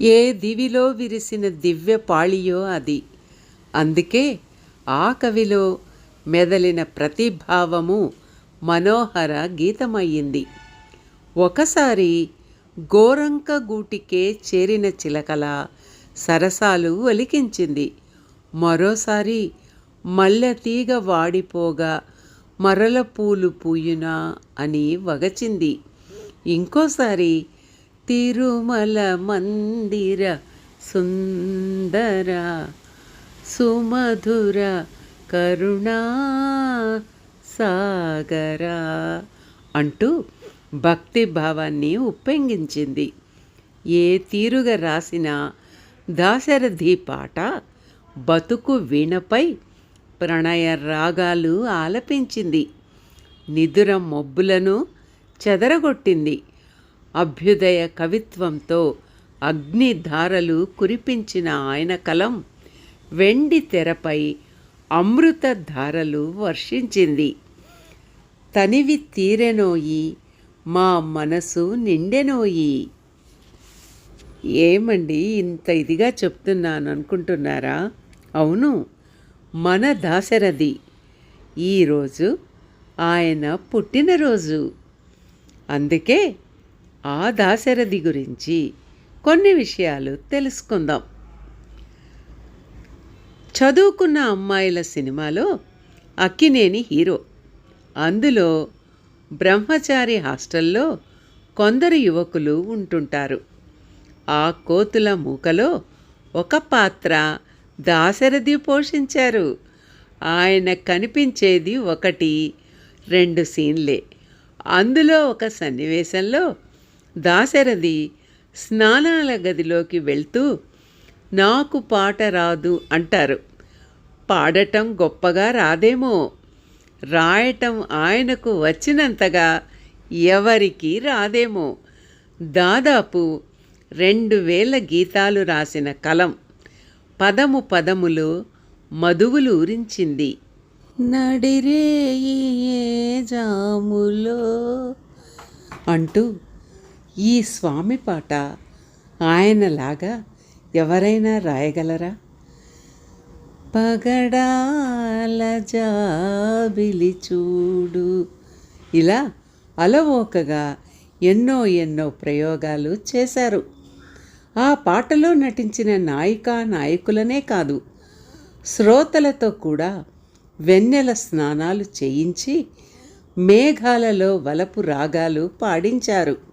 ఏ దివిలో విరిసిన దివ్య పాళియో అది. అందుకే ఆ కవిలో మెదలిన ప్రతిభావము మనోహర గీతమయ్యింది. ఒకసారి గోరంక గూటికే చేరిన చిలకల సరసాలు ఒలికించింది. మరోసారి మల్లె తీగ వాడిపోగా మరల పూలు పూయునా అని వగచింది. ఇంకోసారి తిరుమల మందిర సుందర సుమధుర కరుణా సాగర అంటూ భక్తి భావాన్ని ఉప్పొంగించింది. ఏ తీరుగా రాసిన దాశరథి పాట బతుకు వీణపై ప్రణయ రాగాలు ఆలపించింది. నిదుర మబ్బులను చెదరగొట్టింది. అభ్యుదయ కవిత్వంతో అగ్నిధారలు కురిపించిన ఆయన కలం వెండి తెరపై అమృత ధారలు వర్షించింది. తనివి తీరెనోయి మా మనసు నిండెనోయి. ఏమండి ఇంత ఇదిగా చెప్తున్నాను అనుకుంటున్నారా అవును మన దాశరథి. ఈరోజు ఆయన పుట్టినరోజు. అందుకే ఆ దాశరథి గురించి కొన్ని విషయాలు తెలుసుకుందాం. చదువుకున్న అమ్మాయిల సినిమాలో అక్కినేని హీరో. అందులో బ్రహ్మచారి హాస్టల్లో కొందరు యువకులు ఉంటుంటారు. ఆ కోతుల మూకలో ఒక పాత్ర దాశరథి పోషించారు. ఆయన కనిపించేది ఒకటి రెండు సీన్లే. అందులో ఒక సన్నివేశంలో దాశరథి స్నానాల గదిలోకి వెళ్తూ నాకు పాట రాదు అంటారు. పాడటం గొప్పగా రాదేమో. రాయటం ఆయనకు వచ్చినంతగా ఎవరికి రాదేమో. దాదాపు రెండు వేల గీతాలు రాసిన కలం పదము పదములు మధువులు ఊరించింది నడిరే ఏ జాములో అంటూ ఈ స్వామి పాట ఆయనలాగా ఎవరైనా రాయగలరా? పగడాల జాబిలి చూడు. ఇలా అలవోకగా ఎన్నో ఎన్నో ప్రయోగాలు చేశారు. ఆ పాటలో నటించిన నాయికా నాయకులనే కాదు శ్రోతలతో కూడా వెన్నెల స్నానాలు చేయించి మేఘాలలో వలపు రాగాలు పాడించారు.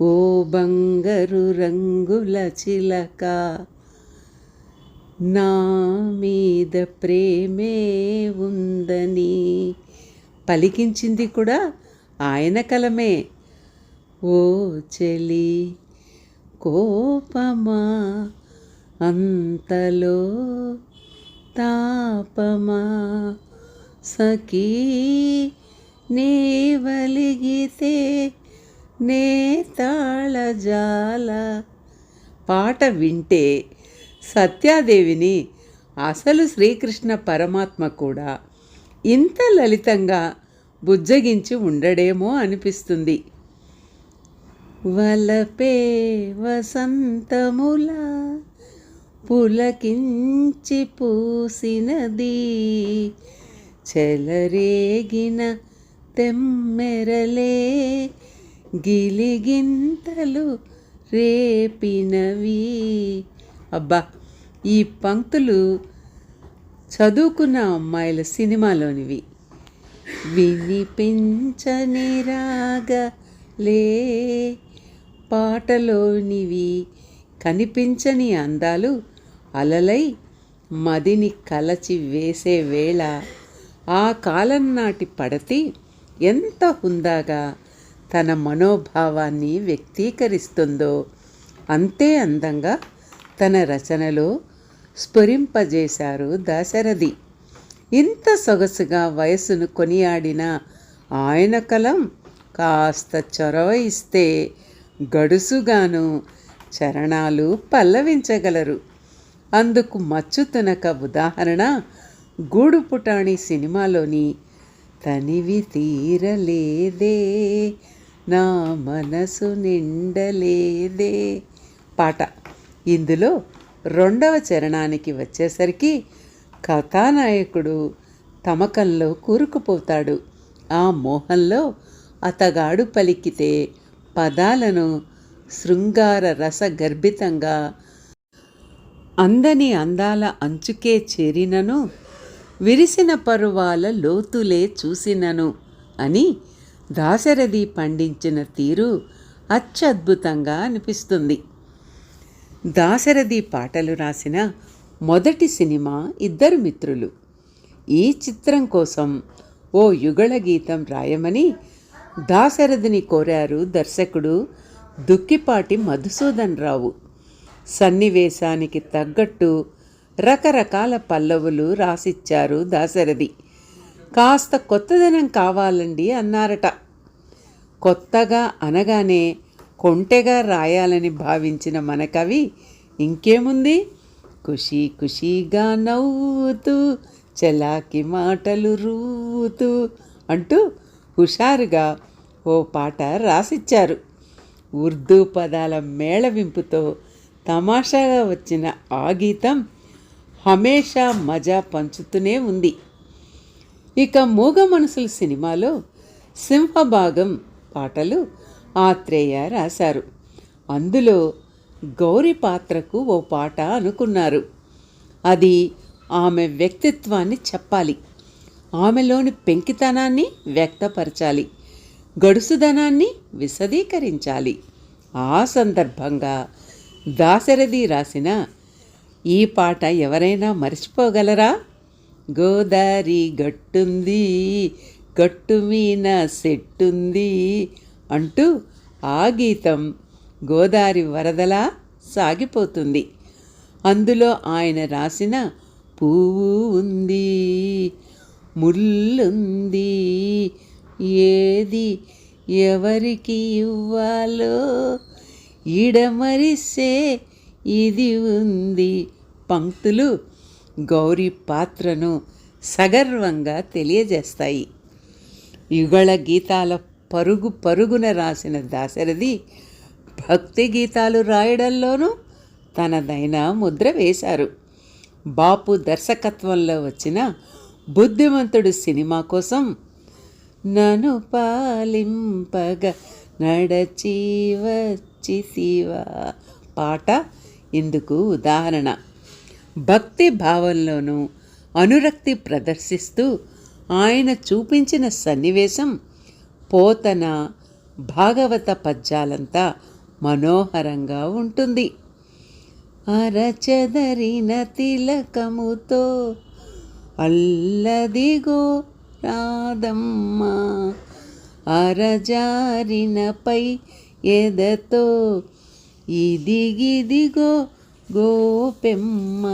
ఓ బంగరు రంగుల చిలక నా మీద ప్రేమే ఉందని పలికించింది కూడా ఆయన కలమే. ఓ చెలి కోపమా అంతలో తాపమా సఖీ నే వలిగితే నేతాళజాల పాట వింటే సత్యాదేవిని అసలు శ్రీకృష్ణ పరమాత్మ కూడా ఇంత లలితంగా బుజ్జగించి ఉండడేమో అనిపిస్తుంది. వలపే వసంతముల పులకించి పూసినది చెలరేగిన తెమ్మెరలే గిలిగింతలు రేపినవి. అబ్బా ఈ పంక్తులు చదువుకున్న అమ్మాయిల సినిమాలోనివి. వినిపించని రాగలే పాటలోనివి. కనిపించని అందాలు అలలై మదిని కలచి వేసే వేళ ఆ కాలం నాటి పడతి ఎంత హుందాగా తన మనోభావాన్ని వ్యక్తీకరిస్తుందో అంతే అందంగా తన రచనలో స్ఫురింపజేశారు దాశరథి. ఇంత సొగసుగా వయసును కొనియాడిన ఆయన కలం కాస్త చొరవ ఇస్తే గడుసుగాను చరణాలు పల్లవించగలరు. అందుకు మచ్చుతునక ఉదాహరణ గూడు పుటాణి సినిమాలోని తనివి తీరలేదే. నా మనసు నిండలేదే. పాట. ఇందులో రెండవ చరణానికి వచ్చేసరికి కథానాయకుడు తమకంలో కూరుకుపోతాడు. ఆ మోహంలో అతగాడు పలికితే పదాలను శృంగార రసగర్భితంగా అందని అందాల అంచుకే చేరినను విరిసిన పరువాల లోతులే చూసినను అని దాశరథి పండించిన తీరు అత్యద్భుతంగా అనిపిస్తుంది. దాశరథి పాటలు రాసిన మొదటి సినిమా ఇద్దరు మిత్రులు. ఈ చిత్రం కోసం ఓ యుగళ గీతం రాయమని దాశరథిని కోరారు దర్శకుడు దుక్కిపాటి మధుసూదన్ రావు సన్నివేశానికి తగ్గట్టు రకరకాల పల్లవులు రాసిచ్చారు దాశరథి. కాస్త కొత్తదనం కావాలండి అన్నారట. కొత్తగా అనగానే కొంటెగా రాయాలని భావించిన మన కవి ఇంకేముంది? ఖుషీ ఖుషీగా నవ్వుతూ చలాకి మాటలు రూతూ అంటూ హుషారుగా ఓ పాట రాసిచ్చారు. ఉర్దూ పదాల మేళవింపుతో తమాషాగా వచ్చిన ఆ గీతం హమేషా మజా పంచుతూనే ఉంది. ఇక మూగ మనసుల సినిమాలో సింహభాగం పాటలు ఆత్రేయ రాశారు. అందులో గౌరి పాత్రకు ఓ పాట అనుకున్నారు. అది ఆమె వ్యక్తిత్వాన్ని చెప్పాలి. ఆమెలోని పెంకితనాన్ని వ్యక్తపరచాలి. గడుసుదనాన్ని విశదీకరించాలి. ఆ సందర్భంగా దాశరథి రాసిన ఈ పాట ఎవరైనా మర్చిపోగలరా? గోదారి గట్టుంది గట్టు మీన సెట్టుంది అంటూ ఆ గీతం గోదారి వరదలా సాగిపోతుంది. అందులో ఆయన రాసిన పువ్వు ఉంది ముల్లుంది ఏది ఎవరికి ఇవ్వాలో ఈడమరిసే ఇది ఉంది. పంక్తులు గౌరీ పాత్రను సగర్వంగా తెలియజేస్తాయి. యుగళ గీతాల పరుగు పరుగున రాసిన దాశరథి భక్తి గీతాలు రాయడంలోనూ తనదైన ముద్ర వేశారు. బాపు దర్శకత్వంలో వచ్చిన బుద్ధిమంతుడు సినిమా కోసం నను పాలింపగ నడచి వచ్చితివా పాట ఇందుకు ఉదాహరణ. భక్తి భావంలోనూ అనురక్తి ప్రదర్శిస్తూ ఆయన చూపించిన సన్నివేశం పోతన భాగవత పద్యాలంతా మనోహరంగా ఉంటుంది. అరచదరిన తిలకముతో అల్లదిగో రాధమ్మ అరజారినపై ఎదతో ఇదిగిదిగో గోపెమ్మ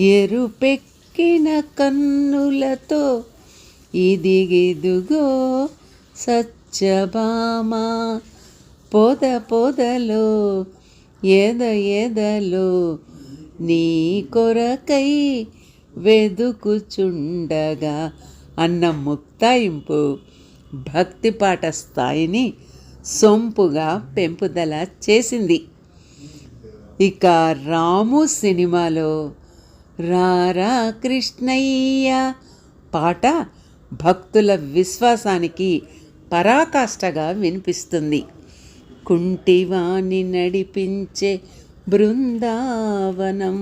ఎరుపెక్కిన కన్నులతో ఇదిగిదుగో సత్యభామ. పొద పొదలో ఎద ఎదలో నీ కొరకై వెదుకుచుండగా అన్న ముక్తాయింపు భక్తిపాట స్థాయిని సొంపుగా పెంపుదల చేసింది. ఇక రాము సినిమాలో రారా కృష్ణయ్య. పాట భక్తుల విశ్వాసానికి పరాకాష్ఠగా వినిపిస్తుంది. కుంటివాణి నడిపించే బృందావనం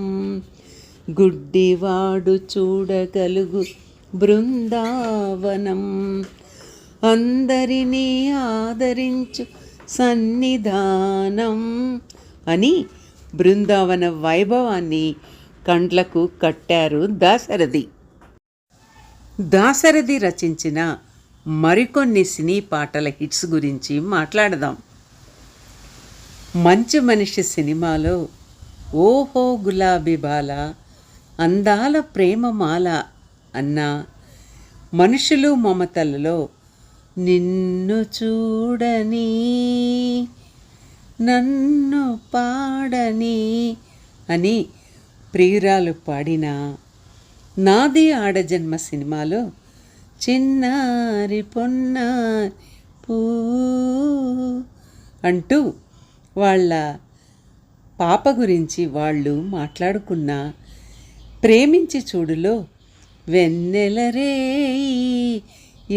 గుడ్డివాడు చూడగలుగు బృందావనం. అందరినీ ఆదరించు సన్నిధానం అని బృందావన వైభవాన్ని కండ్లకు కట్టారు దాశరథి. దాశరథి రచించిన మరికొన్ని సినీ పాటల హిట్స్ గురించి మాట్లాడదాం. మంచి మనిషి సినిమాలో ఓహో గులాబీ బాల అందాల ప్రేమమాల అన్న మనుషులు మమతలలో నిన్ను చూడని నన్ను పాడని అని ప్రియురాలు పాడిన నాది ఆడజన్మ సినిమాలో చిన్నారి పొన్నారి పూ అంటూ వాళ్ళ పాప గురించి వాళ్ళు మాట్లాడుకున్న ప్రేమించి చూడులో వెన్నెలరే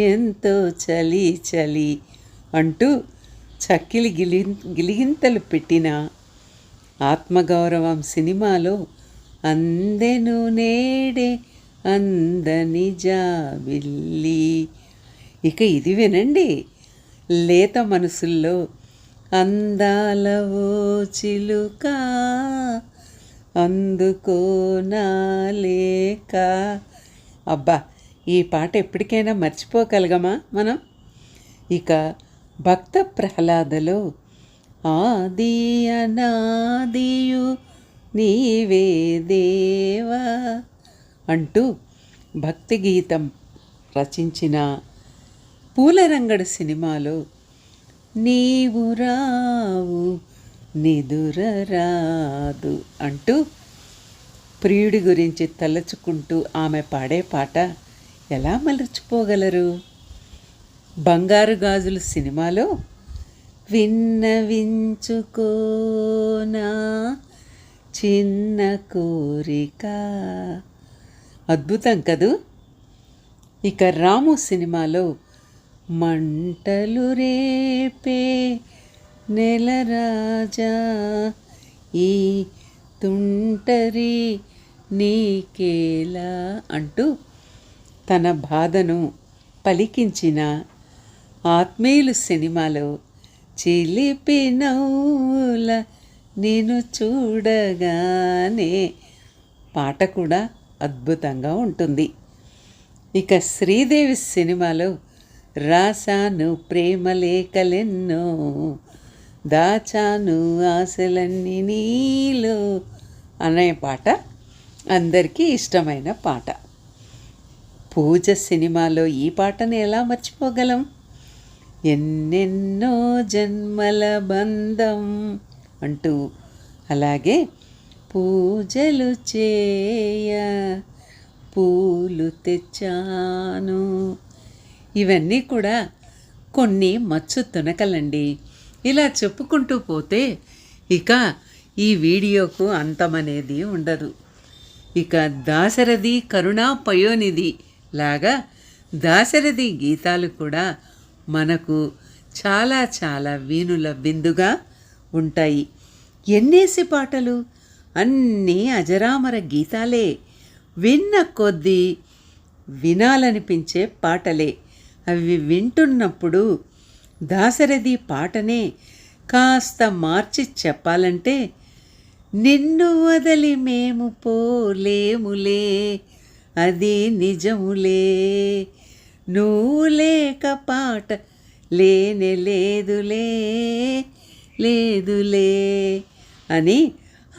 ఎంతో చలి చలి అంటూ చక్కిలి గిలి గిలిగింతలు పెట్టిన ఆత్మగౌరవం సినిమాలో అందెను నేడే అందని జాబిల్లి. ఇక ఇది వినండి. లేత మనసుల్లో అందాల ఓ చిలుక అందుకో నా లేక. అబ్బా ఈ పాట ఎప్పటికైనా మర్చిపోగలగమా మనం? ఇక భక్త ప్రహ్లాదలో ఆది అనాదియు నీవే దేవా అంటూ భక్తి గీతం రచించిన పూలరంగడు సినిమాలో నీవు రావు నిదుర రాదు అంటూ ప్రియుడి గురించి తలచుకుంటూ ఆమె పాడే పాట ఎలా మలర్చిపోగలరు బంగారు గాజులు సినిమాలో విన్నవించుకోనా చిన్న కోరిక. అద్భుతం కదూ? ఇక రాము సినిమాలో మంటలు రేపే నెలరాజా ఈ తుంటరి నీకేలా అంటూ తన బాధను పలికించిన ఆత్మీయులు సినిమాలో చిలిపి నవ్వుల నేను చూడగానే పాట కూడా అద్భుతంగా ఉంటుంది. ఇక శ్రీదేవి సినిమాలో రాశాను ప్రేమ లేఖలెన్నో దాచాను ఆశలన్నీ నీలో అనే పాట అందరికీ ఇష్టమైన పాట. పూజ సినిమాలో ఈ పాటను ఎలా మర్చిపోగలం? ఎన్నెన్నో జన్మల బంధం అంటూ అలాగే పూజలు చేయ పూలు తెచ్చాను. ఇవన్నీ కూడా కొన్ని మచ్చు తునకలండి. ఇలా చెప్పుకుంటూ పోతే ఇక ఈ వీడియోకు అంతమనేది ఉండదు. ఇక దాశరథి కరుణా పయోనిధి లాగా దాశరథి గీతాలు కూడా మనకు చాలా చాలా వీణుల విందుగా ఉంటాయి. ఎన్నేసి పాటలు? అన్నీ అజరామర గీతాలే. విన్న కొద్దీ వినాలనిపించే పాటలే. అవి వింటున్నప్పుడు దాశరథి పాటనే కాస్త మార్చి చెప్పాలంటే నిన్ను వదలి మేము పోలేములే అది నిజములే. నువ్వు లేక పాట లేనే లేదులే లేదులే అని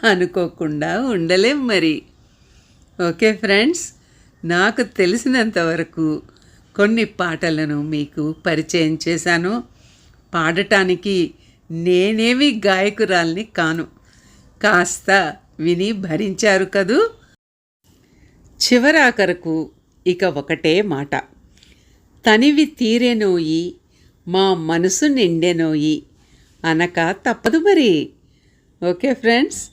అనుకోకుండా ఉండలేం మరి. ఓకే ఫ్రెండ్స్ నాకు తెలిసినంత వరకు కొన్ని పాటలను మీకు పరిచయం చేశాను. పాడటానికి నేనేమి గాయకురాల్ని కాను. కాస్త విని భరించారు కదూ? చివరాఖరకు ఇక ఒకటే మాట. తనివి తీరెనోయి మా మనసు నిండెనోయి అనక తప్పదు మరి. ఓకే ఫ్రెండ్స్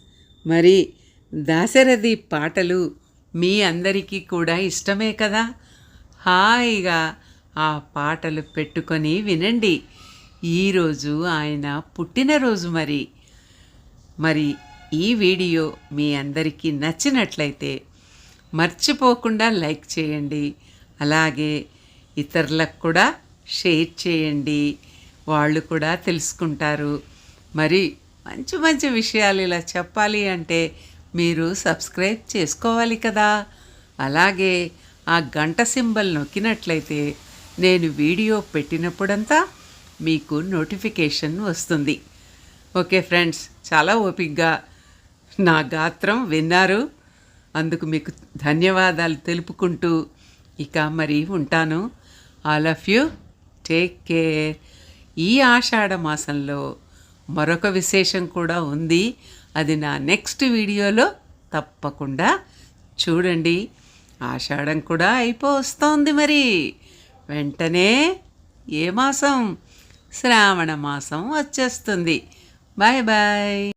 మరి దాశరథి పాటలు మీ అందరికీ కూడా ఇష్టమే కదా? హాయిగా ఆ పాటలు పెట్టుకొని వినండి. ఈరోజు ఆయన పుట్టినరోజు మరి. మరి ఈ వీడియో మీ అందరికీ నచ్చినట్లయితే మర్చిపోకుండా లైక్ చేయండి. అలాగే ఇతరులకు కూడా షేర్ చేయండి. వాళ్ళు కూడా తెలుసుకుంటారు. మరి మంచి మంచి విషయాలు ఇలా చెప్పాలి అంటే మీరు సబ్స్క్రైబ్ చేసుకోవాలి కదా. అలాగే ఆ గంట సింబల్ నొక్కినట్లయితే నేను వీడియో పెట్టినప్పుడంతా మీకు నోటిఫికేషన్ వస్తుంది. ఓకే ఫ్రెండ్స్ చాలా ఓపిక్గా నా గాత్రం విన్నారు. అందుకు మీకు ధన్యవాదాలు తెలుపుకుంటూ ఇక మరి ఉంటాను. All of you. Take care. ఈ ఆషాఢ మాసంలో మరొక విశేషం కూడా ఉంది. అది నా నెక్స్ట్ వీడియోలో తప్పకుండా చూడండి. ఆషాఢం కూడా అయిపోస్తోంది మరి. వెంటనే ఏ మాసం? శ్రావణ మాసం వచ్చేస్తుంది. Bye bye.